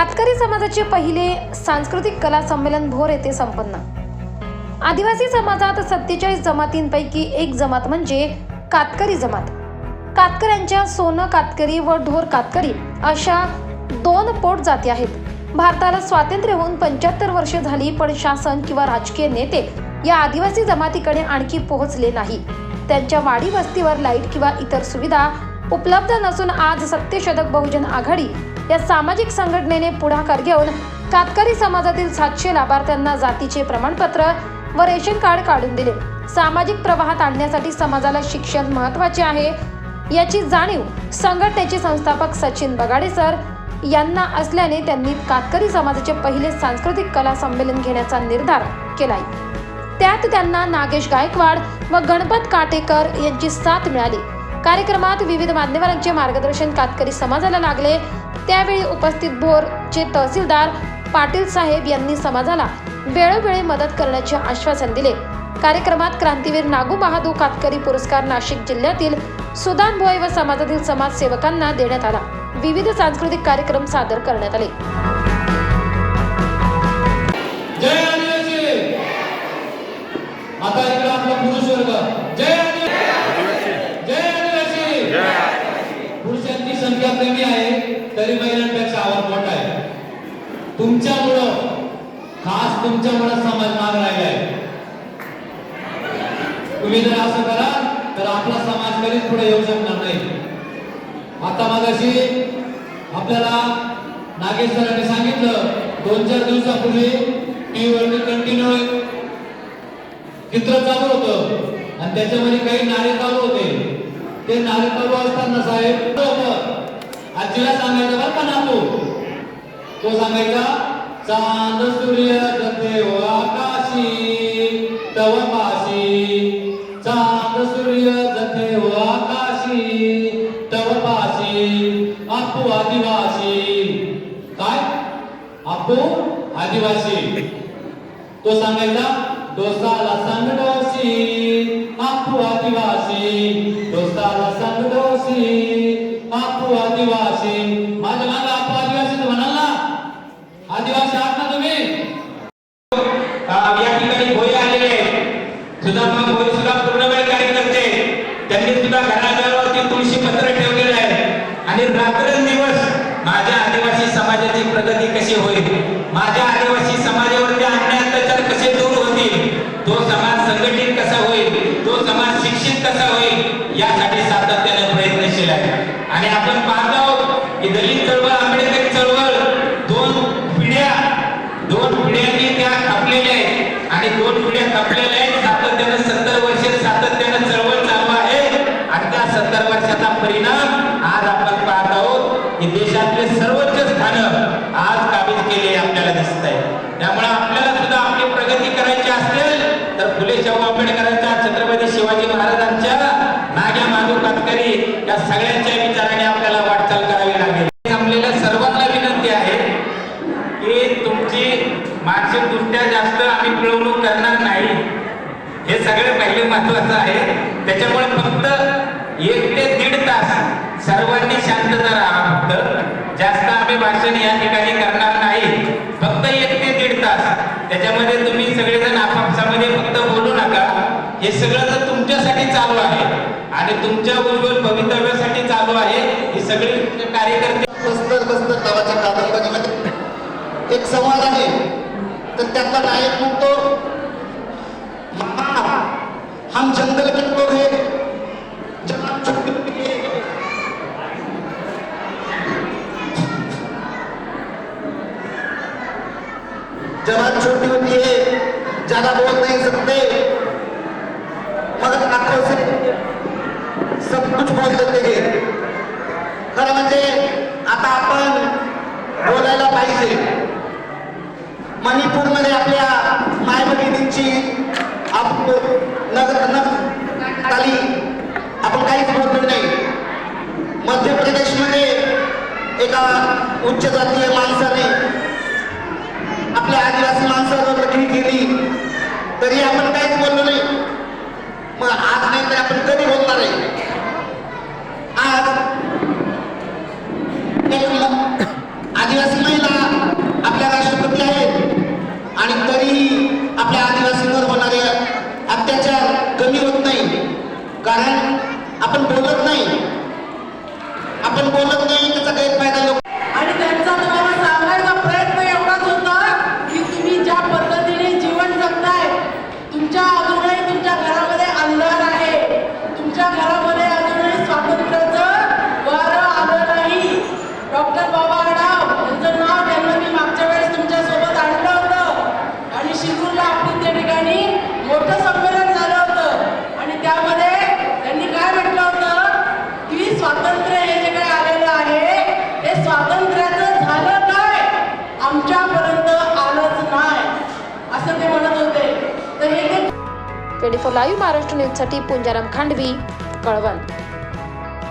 कातकरी समाजाचे पहिले सांस्कृतिक कला संमेलन भोर येथे संपन्न. आदिवासी समाजात सत्तेचाळीस जमातींपैकी एक जमात म्हणजे कातकरी जमात. कातकऱ्यांच्या सोनं कातकरी व ढोर कातकरी अशा दोन पोट जाती आहेत. भारताला स्वातंत्र्य होऊन पंच्याहत्तर वर्षे झाली पण शासन किंवा राजकीय नेते या आदिवासी जमातीकडे आणखी पोहोचले नाही. त्यांच्या वाडी वस्तीवर लाइट किंवा इतर सुविधा उपलब्ध नसून आज सत्यशतक बहुजन आघाडी या सामाजिक संघटनेने पुढाकार घेऊन कातकरी समाजातील सातशे लाभार्थ्यांना जातीचे प्रमाणपत्र व रेशन कार्ड काढून दिले. सामाजिक प्रवाहात आणण्यासाठी समाजाला शिक्षण महत्त्वाचे आहे. याची जाणीव संघटनेचे संस्थापक सचिन बगाडे सर यांना असल्याने त्यांनी कातकरी समाजाचे पहिले सांस्कृतिक कला संमेलन घेण्याचा निर्धार केलाय त्यात त्यांना नागेश गायकवाड व गणपत काटेकर यांची साथ मिळाली. कार्यक्रमात विविध मान्यवरांचे मार्गदर्शन कातकरी समाजाला लागले. त्यावेळी उपस्थित भोरचे तहसीलदार पाटील साहेब यांनी समाजाला वेळोवेळी मदत करण्याचे आश्वासन दिले. कार्यक्रमात क्रांतीवीर नागू बहादूर कातकरी पुरस्कार नाशिक जिल्ह्यातील सुदान भोय व समाजातील समाजसेवकांना देण्यात आला. विविध सांस्कृतिक कार्यक्रम सादर करण्यात आले. तरी महिलांपेक्षा आवाज मोठा आहे. तुमच्यामुळं खास तुमच्यामुळं समाज माग राहिलाय तुम्ही जर असं करा तर आपला समाज कधीच पुढे येऊ शकणार नाही. आता मगाशी आपल्याला नागेश सरांनी सांगितलं दोन चार दिवसापूर्वी टीव्हीवरती कंटिन्यू चित्र चालू होतं. आणि त्याच्यामध्ये काही नारे चालू होते. ते नारे चालू असताना साहेब आजीला सांगायचं बरं का नातू? तो सांगायचा चांद सूर्य जते हो आकाशी तव पाशी. चांद सूर्य जते हो आकाशी तव पाशी. आपू आदिवासी. काय? आपू आदिवासी. तो सांगायचा दोस्ताला सांग डोसी आपू आदिवासी. दोस्ताला सांग डोसी आपू आदिवासी. माझ्या मागे आपू आदिवासी म्हणाल ना. आदिवासी आहात ना तुम्ही? या ठिकाणी भोई आलेले आहेत. सुद्धा भोई सुद्धा पूर्णवेळ कार्यकर्ते त्यांनी सुद्धा घराघरावरती तुळशी पत्र ठेवलेलं आहे. आणि रात्रंदिवस माझ्या आदिवासी समाजाची प्रगती कशी होईल? माझ्या आदिवासी समाजावरती अन्याय अत्याचार कसे दूर होतील तो समाज संघटित कसा होईल तो समाज शिक्षित कसा होईल यासाठी सातत्याने प्रयत्नशील आहे आणि आपण पाहत आहोत की दलित चळवळ आंबेडकर चळवळ दोन पिढ्या दोन पिढ्यांनी त्या कापलेल्या आहेत. आणि दोन पिढ्या कापलेल्या आहेत सातत्यानं सत्तर वर्ष सातत्यानं चळवळ चालू आहे आणि त्या सत्तर वर्षाचा परिणाम आज आपण पाहत आहोत की देशातले सर्वोच्च स्थान आज काबीज केले आपल्याला दिसत आहे त्यामुळे आपल्याला सुद्धा आपली प्रगती करायची असेल तर फुले शाहू आंबेडकरांच्या छत्रपती शिवाजी महाराजांच्या नाग्या माधू कातकरी या सगळ्यांच्या विचाराने आपल्याला वाटचाल करावी लागेल जमलेल्या सर्वांना विनंती आहे की तुमची मानसिकदृष्ट्या जास्त आम्ही पिळवणूक करणार नाही. हे सगळं पहिले महत्वाचं आहे. त्याच्यामुळे फक्त एक ते दीड तास सर्वांनी शांतता राहा फक्त. जास्त आम्ही भाषण या ठिकाणी करणार नाही. फक्त एक ते दीड तास. त्याच्यामध्ये तुम्ही सगळेजण आपापसामध्ये फक्त बोलू नका. हे सगळं तर तुमच्यासाठी चालू आहे. आणि तुमच्या उज्ज्वल भवितव्यासाठी चालू आहे. हे सगळे कार्यकर्ते बस्तर बस्तर नावाच्या कादंबरीमध्ये एक संवाद आहे. तर त्यातला नायक म्हणतो "मामा, हम जंगल के लोग हैं जहाँ छोटी जवान छोटी होती है ज़्यादा बोल नहीं सकते। मगर आँखों से सब कुछ बोल देते हैं। खरं म्हणजे आता आपण मणिपूरमध्ये आपल्या माय बहिणींची आपण नगर नगर आपण काहीच बोललो नाही. मध्य प्रदेशमध्ये एका उच्च जातीय माणसं आणि तरीही आपल्या आदिवासींवर होणारे अत्याचार कमी होत नाही. कारण आपण बोलत नाही. ट्वेंटी फोर लाईव्ह महाराष्ट्र न्यूजसाठी पुंजाराम खांडवी कळवण.